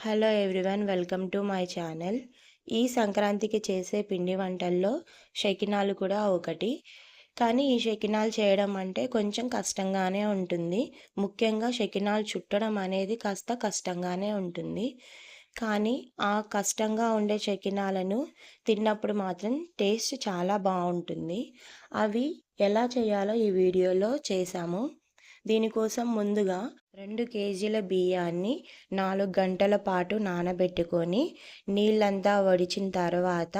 Hello everyone welcome to my channel ఈ సంక్రాంతికి చేసే పిండి వంటల్లో షకినాలు కూడా ఒకటి. కానీ ఈ షకినాలు చేయడం అంటే కొంచెం కష్టంగానే ఉంటుంది. ముఖ్యంగా షకినాలు చుట్టడం అనేది కాస్త కష్టంగానే ఉంటుంది. కానీ ఆ కష్టంగా ఉండే షకినాలను తిన్నప్పుడు మాత్రం టేస్ట్ చాలా బాగుంటుంది. అవి ఎలా చేయాలో ఈ వీడియోలో చేశాము. దీనికోసం ముందుగా రెండు కేజీల బియ్యాన్ని నాలుగు గంటల పాటు నానబెట్టుకొని నీళ్ళంతా వడిచిన తర్వాత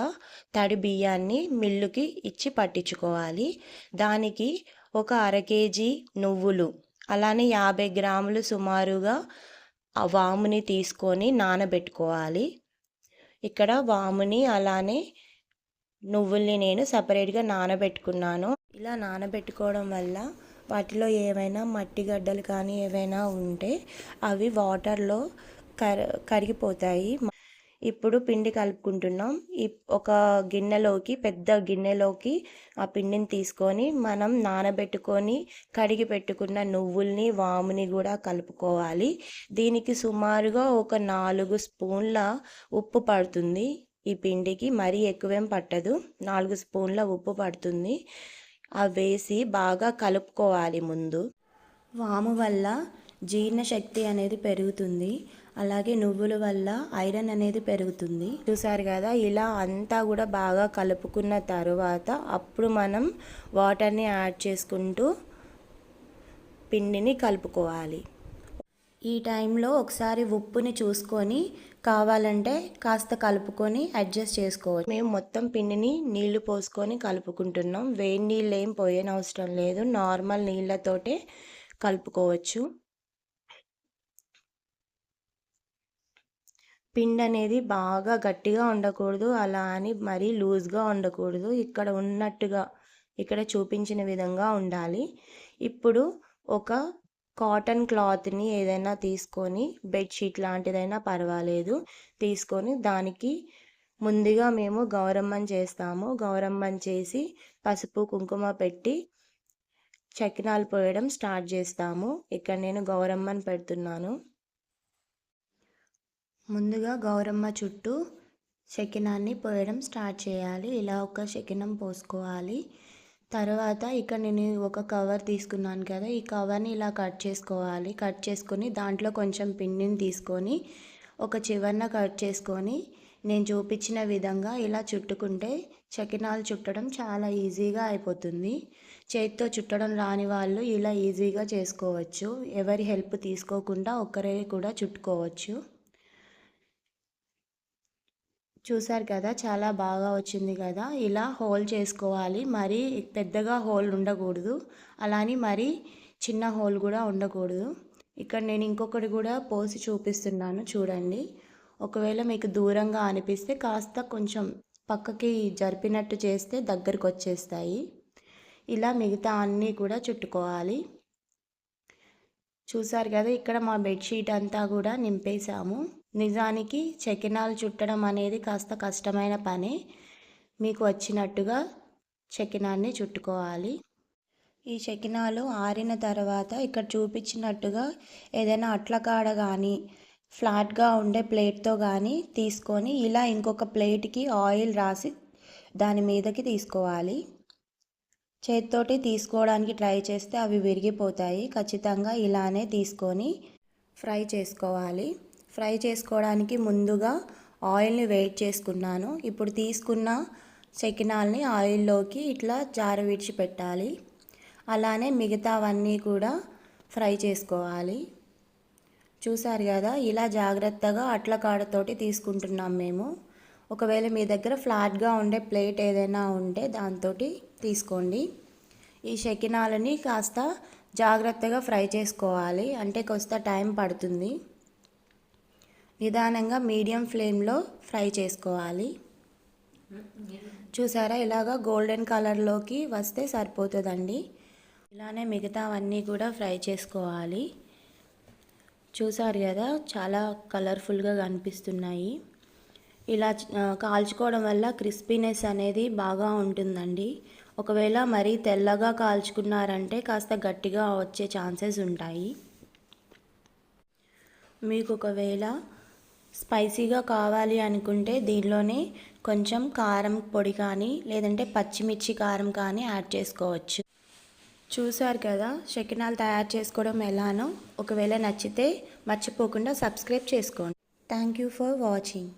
తడి బియ్యాన్ని మిల్లుకి ఇచ్చి పట్టించుకోవాలి. దానికి ఒక అర కేజీ నువ్వులు అలానే యాభై గ్రాములు సుమారుగా ఆ వాముని తీసుకొని నానబెట్టుకోవాలి. ఇక్కడ వాముని అలానే నువ్వుల్ని నేను సపరేట్గా నానబెట్టుకున్నాను. ఇలా నానబెట్టుకోవడం వల్ల వాటిలో ఏవైనా మట్టి గడ్డలు కానీ ఏవైనా ఉంటే అవి వాటర్లో కర కరిగిపోతాయి. ఇప్పుడు పిండి కలుపుకుంటున్నాం. ఈ ఒక గిన్నెలోకి పెద్ద గిన్నెలోకి ఆ పిండిని తీసుకొని మనం నానబెట్టుకొని కడిగి పెట్టుకున్న నువ్వుల్ని వాముని కూడా కలుపుకోవాలి. దీనికి సుమారుగా ఒక నాలుగు స్పూన్ల ఉప్పు పడుతుంది ఈ పిండికి. మరీ ఎక్కువేం పట్టదు. నాలుగు స్పూన్ల ఉప్పు పడుతుంది. వేసి బాగా కలుపుకోవాలి ముందు. వాము వల్ల జీర్ణశక్తి అనేది పెరుగుతుంది. అలాగే నువ్వుల వల్ల ఐరన్ అనేది పెరుగుతుంది. చూసారు కదా ఇలా అంతా కూడా బాగా కలుపుకున్న తర్వాత అప్పుడు మనం వాటర్ని యాడ్ చేసుకుంటూ పిండిని కలుపుకోవాలి. ఈ టైంలో ఒకసారి ఉప్పుని చూసుకొని కావాలంటే కాస్త కలుపుకొని అడ్జస్ట్ చేసుకోవచ్చు. మేము మొత్తం పిండిని నీళ్ళు పోసుకొని కలుపుకుంటున్నాం. వేడి నీళ్ళు ఏం పోయనవసరం లేదు. నార్మల్ నీళ్ళతోటే కలుపుకోవచ్చు. పిండి అనేది బాగా గట్టిగా ఉండకూడదు. అలా అని మరీ లూజ్గా ఉండకూడదు. ఇక్కడ ఉన్నట్టుగా ఇక్కడ చూపించిన విధంగా ఉండాలి. ఇప్పుడు ఒక కాటన్ క్లాత్ని ఏదైనా తీసుకొని బెడ్షీట్ లాంటిదైనా పర్వాలేదు. తీసుకొని దానికి ముందుగా మేము గౌరమ్మని చేస్తాము. గౌరమ్మని చేసి పసుపు కుంకుమ పెట్టి చకినాలు పోయడం స్టార్ట్ చేస్తాము. ఇక్కడ నేను గౌరమ్మని పెడుతున్నాను. ముందుగా గౌరమ్మ చుట్టూ శకినాన్ని పోయడం స్టార్ట్ చేయాలి. ఇలా ఒక శకినం పోసుకోవాలి. తర్వాత ఇక్కడ నేను ఒక కవర్ తీసుకున్నాను కదా ఈ కవర్ని ఇలా కట్ చేసుకోవాలి. కట్ చేసుకొని దాంట్లో కొంచెం పిండిని తీసుకొని ఒక చివరన కట్ చేసుకొని నేను చూపించిన విధంగా ఇలా చుట్టుకుంటే చకినాలు చుట్టడం చాలా ఈజీగా అయిపోతుంది. చేతితో చుట్టడం రాని వాళ్ళు ఇలా ఈజీగా చేసుకోవచ్చు. ఎవరి హెల్ప్ తీసుకోకుండా ఒక్కరే కూడా చుట్టుకోవచ్చు. చూసారు కదా చాలా బాగా వచ్చింది కదా. ఇలా హోల్ చేసుకోవాలి. మరీ పెద్దగా హోల్ ఉండకూడదు. అలాని మరీ చిన్న హోల్ కూడా ఉండకూడదు. ఇక్కడ నేను ఇంకొకటి కూడా పోసి చూపిస్తున్నాను చూడండి. ఒకవేళ మీకు దూరంగా అనిపిస్తే కాస్త కొంచెం పక్కకి జరిపినట్టు చేస్తే దగ్గరకు వచ్చేస్తాయి. ఇలా మిగతా అన్నీ కూడా చుట్టుకోవాలి. చూసారు కదా ఇక్కడ మా బెడ్షీట్ అంతా కూడా నింపేశాము. నిజానికి చెకినాలు చుట్టడం అనేది కాస్త కష్టమైన పని. మీకు వచ్చినట్టుగా చెకినాన్ని చుట్టుకోవాలి. ఈ చెకినాలు ఆరిన తర్వాత ఇక్కడ చూపించినట్టుగా ఏదైనా అట్ల కాడ కానీ ఫ్లాట్గా ఉండే ప్లేట్తో కానీ తీసుకొని ఇలా ఇంకొక ప్లేట్కి ఆయిల్ రాసి దాని మీదకి తీసుకోవాలి. చేతితోటి తీసుకోవడానికి ట్రై చేస్తే అవి విరిగిపోతాయి. ఖచ్చితంగా ఇలానే తీసుకొని ఫ్రై చేసుకోవాలి. ఫ్రై చేసుకోవడానికి ముందుగా ఆయిల్ని వెయిట్ చేసుకున్నాను. ఇప్పుడు తీసుకున్న సెకినాల్ని ఆయిల్లోకి ఇట్లా జార విడిచిపెట్టాలి. అలానే మిగతావన్నీ కూడా ఫ్రై చేసుకోవాలి. చూసారు కదా ఇలా జాగ్రత్తగా అట్ల కాడతోటి తీసుకుంటున్నాం మేము. ఒకవేళ మీ దగ్గర ఫ్లాట్గా ఉండే ప్లేట్ ఏదైనా ఉంటే దాంతో తీసుకోండి. ఈ షకినాలని కాస్త జాగ్రత్తగా ఫ్రై చేసుకోవాలి. అంటే కొంత టైం పడుతుంది. నిదానంగా మీడియం ఫ్లేమ్లో ఫ్రై చేసుకోవాలి. చూసారా? ఇలాగా గోల్డెన్ కలర్లోకి వస్తే సరిపోతుందండి. ఇలానే మిగతావన్నీ కూడా ఫ్రై చేసుకోవాలి. చూసారు కదా? చాలా కలర్ఫుల్గా కనిపిస్తున్నాయి. ఇలా కాల్చుకోవడం వల్ల క్రిస్పీనెస్ అనేది బాగా ఉంటుందండి. ఒకవేళ మరీ తెల్లగా కాల్చుకున్నారంటే కాస్త గట్టిగా వచ్చే ఛాన్సెస్ ఉంటాయి. మీకు ఒకవేళ స్పైసీగా కావాలి అనుకుంటే దీనిలోనే కొంచెం కారం పొడి కానీ లేదంటే పచ్చిమిర్చి కారం కానీ యాడ్ చేసుకోవచ్చు. చూసారు కదా శకినాలు తయారు చేసుకోవడం ఎలానో? ఒకవేళ నచ్చితే మర్చిపోకుండా సబ్స్క్రైబ్ చేసుకోండి. Thank you for watching